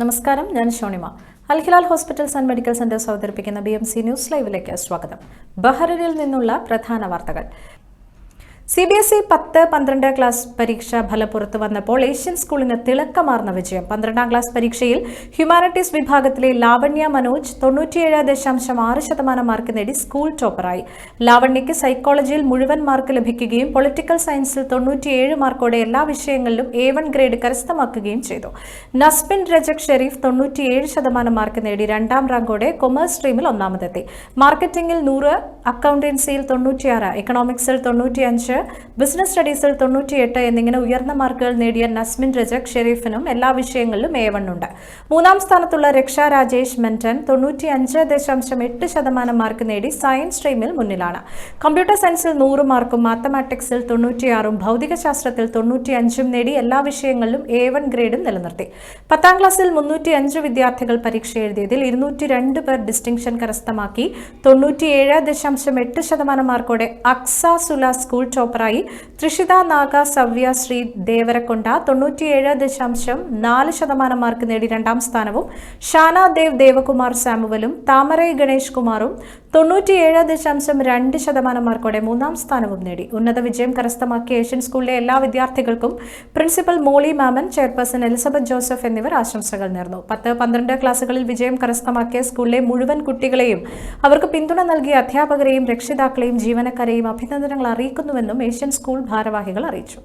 നമസ്കാരം ഞാൻ Shonima. Al Hilal hospitals and medical centres അവതരിപ്പിക്കുന്ന ബി എം സി ന്യൂസ് ലൈവിലേക്ക് സ്വാഗതം. ബഹ്റിനിൽ നിന്നുള്ള പ്രധാന വാർത്തകൾ. സി ബി എസ് ഇ പത്ത് പന്ത്രണ്ട് ക്ലാസ് പരീക്ഷ ഫലം പുറത്തു വന്നപ്പോൾ ഏഷ്യൻ സ്കൂളിന് തിളക്കമാർന്ന വിജയം. പന്ത്രണ്ടാം ക്ലാസ് പരീക്ഷയിൽ ഹ്യൂമാനിറ്റീസ് വിഭാഗത്തിലെ ലാവണ്യ മനോജ് തൊണ്ണൂറ്റിയേഴ് ദശാംശം ആറ് ശതമാനം മാർക്ക് നേടി സ്കൂൾ ടോപ്പറായി. ലാവണ്യയ്ക്ക് സൈക്കോളജിയിൽ മുഴുവൻ മാർക്ക് ലഭിക്കുകയും പൊളിറ്റിക്കൽ സയൻസിൽ തൊണ്ണൂറ്റിയേഴ് മാർക്കോടെ എല്ലാ വിഷയങ്ങളിലും എ വൺ ഗ്രേഡ് കരസ്ഥമാക്കുകയും ചെയ്തു. നസ്ബിൻ രജക് ഷെരീഫ് തൊണ്ണൂറ്റിയേഴ് ശതമാനം മാർക്ക് നേടി രണ്ടാം റാങ്കോടെ കൊമേഴ്സ് സ്ട്രീമിൽ ഒന്നാമതെത്തി. മാർക്കറ്റിംഗിൽ നൂറ് അക്കൗണ്ടൻസിയിൽ തൊണ്ണൂറ്റിയാറ് എക്കണോമിക്സിൽ തൊണ്ണൂറ്റിയഞ്ച് ബിസിനസ് സ്റ്റഡീസിൽ തൊണ്ണൂറ്റിയെട്ട് എന്നിങ്ങനെ ഉയർന്ന മാർക്കുകൾ നേടിയ നസ്മിൻ രജക് ഷെരീഫിനും എല്ലാ വിഷയങ്ങളിലും എ വൺ ഉണ്ട്. മൂന്നാം സ്ഥാനത്തുള്ള രക്ഷ രാജേഷ് മെന്റൻ തൊണ്ണൂറ്റി അഞ്ച് ദശാംശം എട്ട് ശതമാനം മാർക്ക് നേടി സയൻസ് സ്ട്രീമിൽ മുന്നിലാണ്. കമ്പ്യൂട്ടർ സയൻസിൽ നൂറ് മാർക്കും മാത്തമാറ്റിക്സിൽ തൊണ്ണൂറ്റിയാറും ഭൗതികശാസ്ത്രത്തിൽ തൊണ്ണൂറ്റിയഞ്ചും നേടി എല്ലാ വിഷയങ്ങളിലും എ വൺ ഗ്രേഡും നിലനിർത്തി. പത്താം ക്ലാസ്സിൽ മുന്നൂറ്റി അഞ്ച് വിദ്യാർത്ഥികൾ പരീക്ഷ എഴുതിയതിൽ ഇരുന്നൂറ്റി രണ്ട് പേർ ഡിസ്റ്റിങ്ഷൻ കരസ്ഥമാക്കി തൊണ്ണൂറ്റിയേഴ് ദശാംശം എട്ട് ശതമാനം മാർക്കോടെ അക്സ സുല സ്കൂൾ ടോപ്പറായി ത്രിഷിത നാഗ സവ്യ ശ്രീ ദേവരക്കൊണ്ട തൊണ്ണൂറ്റിയേഴ് ദശാംശം നാല് ശതമാനം മാർക്ക് നേടി രണ്ടാം സ്ഥാനവും ഷാന ദേവ് ദേവകുമാർ സാമുവലും താമരൈ ഗണേഷ് കുമാറും തൊണ്ണൂറ്റിയേഴ് ദശാംശം രണ്ട് ശതമാനം മാർക്കോടെ മൂന്നാം സ്ഥാനവും നേടി. ഉന്നത വിജയം കരസ്ഥമാക്കിയ ഏഷ്യൻ സ്കൂളിലെ എല്ലാ വിദ്യാർത്ഥികൾക്കും പ്രിൻസിപ്പൽ മോളി മാമൻ ചെയർപേഴ്സൺ എലിസബത്ത് ജോസഫ് എന്നിവർ ആശംസകൾ നേർന്നു. പത്ത് പന്ത്രണ്ട് ക്ലാസുകളിൽ വിജയം കരസ്ഥമാക്കിയ സ്കൂളിലെ മുഴുവൻ കുട്ടികളെയും അവർക്ക് പിന്തുണ നൽകിയ അധ്യാപകരെയും രക്ഷിതാക്കളെയും ജീവനക്കാരെയും അഭിനന്ദനങ്ങൾ അറിയിക്കുന്നുവെന്നും ഏഷ്യൻ സ്കൂൾ ഭാരവാഹികൾ അറിയിച്ചു.